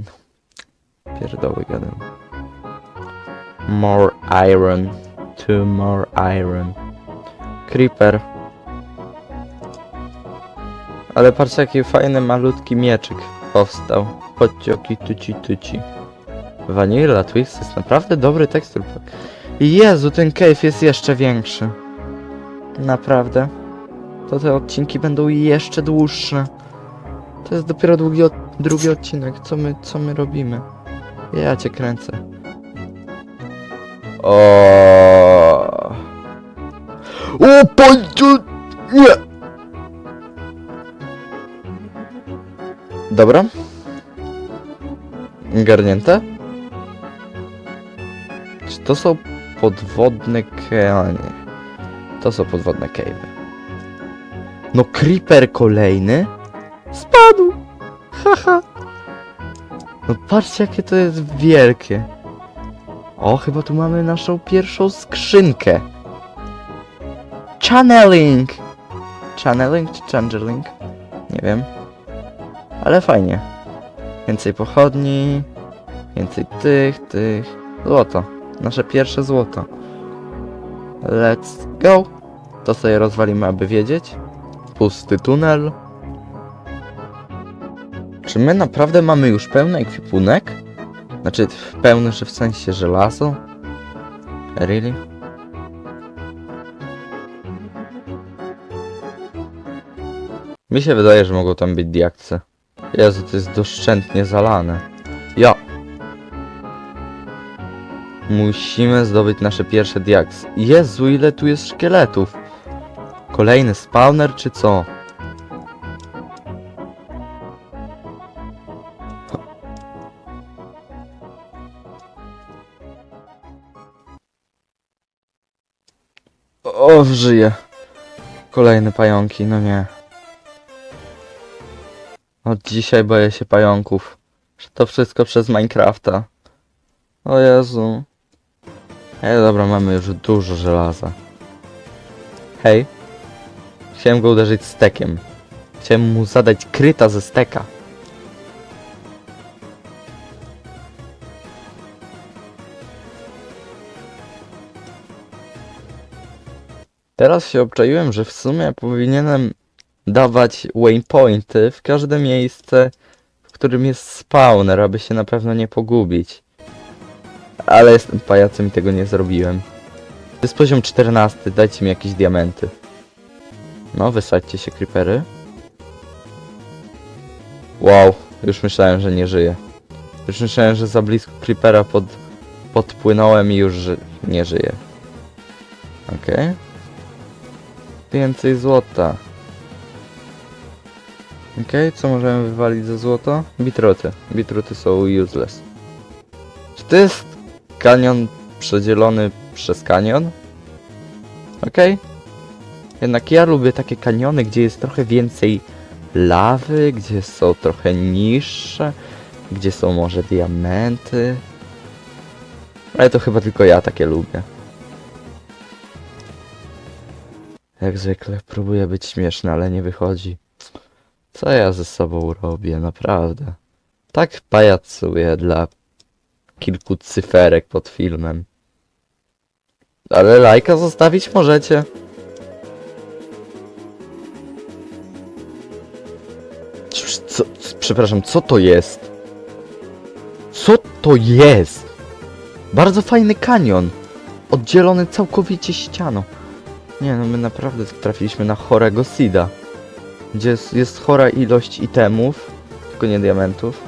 No. Pierdoły gadam. More iron. Two more iron. Creeper. Ale patrz jaki fajny malutki mieczyk powstał. Podcioki tuci tuci. Vanilla Twist jest naprawdę dobry tekstur. Jezu, ten cave jest jeszcze większy. Naprawdę. To te odcinki będą jeszcze dłuższe. To jest dopiero długi od, drugi odcinek. Co my, co my robimy? Ja cię kręcę. O. O, pańciu! Nie! Dobra. Garnięte? Czy to są podwodne keanie? To są podwodne cave'y. No creeper kolejny? Spadł! No patrzcie jakie to jest wielkie. O, chyba tu mamy naszą pierwszą skrzynkę. Channeling! Channeling czy changeling? Nie wiem. Ale fajnie. Więcej pochodni. Więcej tych, tych. Złoto. Nasze pierwsze złoto. Let's go. To sobie rozwalimy, aby wiedzieć. Pusty tunel. Czy my naprawdę mamy już pełny ekwipunek? Znaczy, pełny, że w sensie żelazo? Really? Mi się wydaje, że mogą tam być diakce. Jezu, to jest doszczętnie zalane. Ja. Musimy zdobyć nasze pierwsze diaks. Jezu, ile tu jest szkieletów. Kolejny spawner, czy co? O, żyje. Kolejne pająki, no nie. Od dzisiaj boję się pająków. To wszystko przez Minecrafta. O Jezu. Ej, dobra, mamy już dużo żelaza. Hej. Chciałem go uderzyć stekiem. Chciałem mu zadać kryta ze steka. Teraz się obczaiłem, że w sumie powinienem dawać waypointy w każde miejsce, w którym jest spawner, aby się na pewno nie pogubić. Ale jestem pajacem i tego nie zrobiłem. To jest poziom 14, dajcie mi jakieś diamenty. No, wysadźcie się creepery. Wow, już myślałem, że nie żyję. Już myślałem, że za blisko creepera pod, podpłynąłem i już ży nie żyję. Okej. Więcej złota. Okej, co możemy wywalić za złoto? Bitruty. Bitruty są useless. Czy to jest kanion przedzielony przez kanion? Okej. Jednak ja lubię takie kaniony, gdzie jest trochę więcej lawy, gdzie są trochę niższe, gdzie są może diamenty. Ale to chyba tylko ja takie lubię. Jak zwykle próbuję być śmieszny, ale nie wychodzi. Co ja ze sobą robię, naprawdę? Tak pajacuję dla kilku cyferek pod filmem. Ale lajka zostawić możecie. Co, przepraszam, co to jest? Co to jest? Bardzo fajny kanion. Oddzielony całkowicie ścianą. Nie no, my naprawdę trafiliśmy na chorego Sida. Gdzie jest, jest chora ilość itemów, tylko nie diamentów.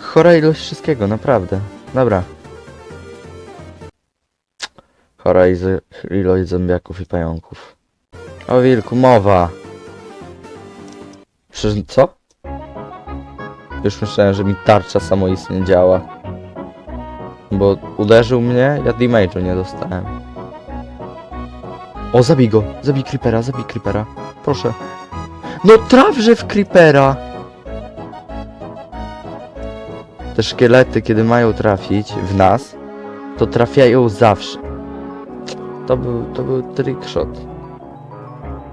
Chora ilość wszystkiego, naprawdę. Dobra. Chora ilość zombiaków i pająków. O wilku, mowa! Przecież co? Już myślałem, że mi tarcza samoistnie działa. Bo uderzył mnie, ja damage'u nie dostałem. O, zabij go! Zabij creepera, zabij creepera. Proszę. No trafże w creepera! Te szkielety, kiedy mają trafić w nas, to trafiają zawsze. To był, to był trickshot.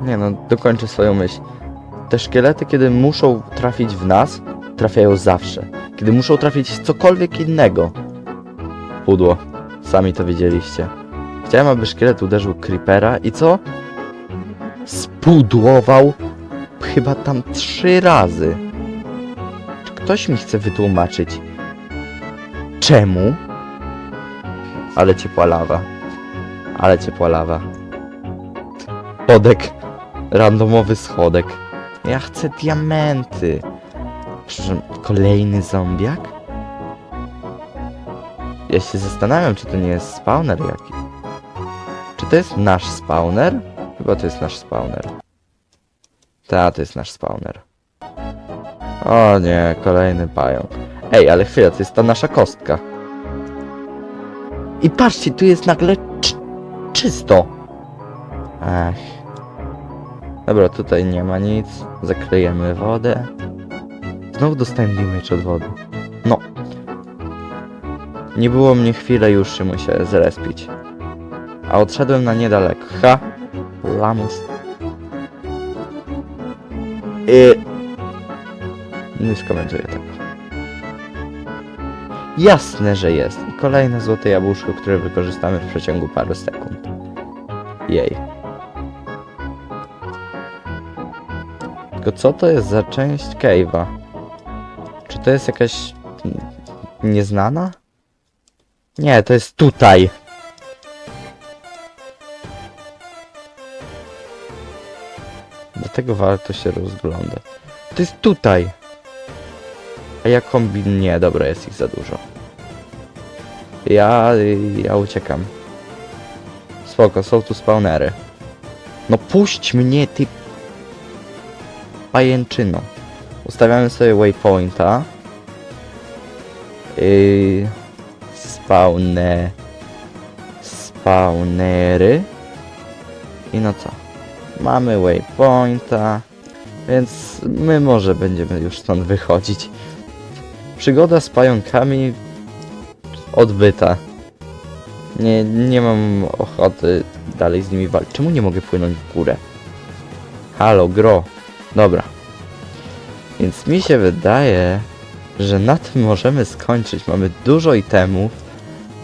Nie no, dokończę swoją myśl. Te szkielety, kiedy muszą trafić w nas, trafiają zawsze. Kiedy muszą trafić cokolwiek innego. Pudło. Sami to widzieliście. Chciałem, aby szkielet uderzył Creepera i co? Spudłował chyba tam trzy razy. Czy ktoś mi chce wytłumaczyć, czemu? Ale ciepła lawa. Ale ciepła lawa. Schodek. Randomowy schodek. Ja chcę diamenty. Przepraszam, kolejny zombiak? Ja się zastanawiam, czy to nie jest spawner jakiś. To jest nasz spawner? Chyba to jest nasz spawner. Ta, to jest nasz spawner. O nie, kolejny pająk. Ej, ale chwila, to jest ta nasza kostka. I patrzcie, tu jest nagle czy czysto. Ech. Dobra, tutaj nie ma nic. Zaklejemy wodę. Znowu dostałem damage od wody. No. Nie było mnie chwilę, już się musiałem zrespić. A odszedłem na niedaleko. Ha! Lamus. Y... Nie skomentuję tego. Jasne, że jest. I kolejne złote jabłuszko, które wykorzystamy w przeciągu paru sekund. Jej. Tylko co to jest za część cave'a? Czy to jest jakaś... nieznana? Nie, to jest tutaj. Dlatego warto się rozglądać. To jest tutaj. A ja kombin... Nie, dobra, jest ich za dużo. Ja... ja uciekam. Spoko, są tu spawnery. No puść mnie, ty... Pajęczyno. Ustawiamy sobie waypointa. Yy... Spawne... Spawnery. I no co? Mamy waypointa. Więc my może będziemy już stąd wychodzić. Przygoda z pająkami odbyta. Nie, nie mam ochoty dalej z nimi walczyć. Czemu nie mogę płynąć w górę? Halo, gro. Dobra. Więc mi się wydaje, że na tym możemy skończyć. Mamy dużo itemów.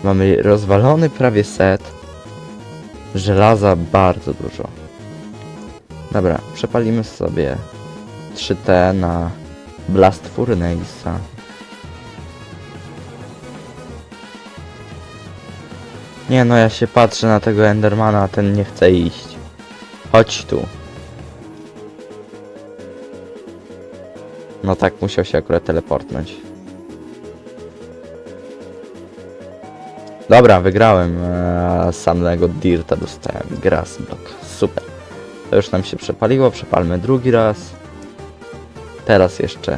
Mamy rozwalony prawie set. Żelaza bardzo dużo. Dobra, przepalimy sobie 3T na Blast Furnace'a. Nie no, ja się patrzę na tego Endermana, ten nie chce iść. Chodź tu. No tak, musiał się akurat teleportnąć. Dobra, wygrałem. Eee, samego Dirta dostałem. Grass block. Super. To już nam się przepaliło. Przepalmy drugi raz. Teraz jeszcze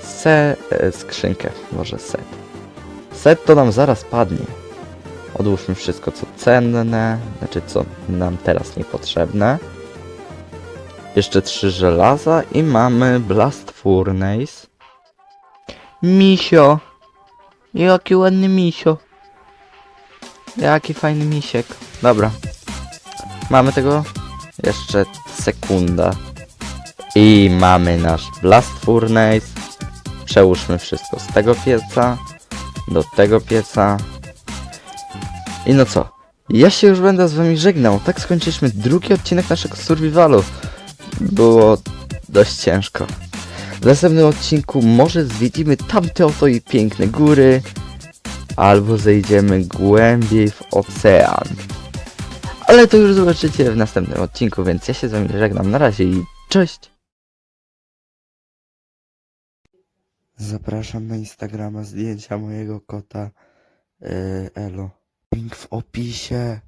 se e, skrzynkę. Może set. Set to nam zaraz padnie. Odłóżmy wszystko co cenne, znaczy co nam teraz niepotrzebne. Jeszcze trzy żelaza i mamy Blast Furnace. Misio! Jaki ładny misio. Jaki fajny misiek. Dobra. Mamy tego? Jeszcze sekunda. I mamy nasz Blast Furnace. Przełóżmy wszystko z tego pieca do tego pieca. I no co? Ja się już będę z wami żegnał. Tak skończyliśmy drugi odcinek naszego survivalu. Było dość ciężko. W następnym odcinku może zwiedzimy tamte oto i piękne góry, albo zejdziemy głębiej w ocean. Ale to już zobaczycie w następnym odcinku, więc ja się z wami żegnam. Na razie i cześć! Zapraszam na Instagrama zdjęcia mojego kota yy, Elo. Link w opisie.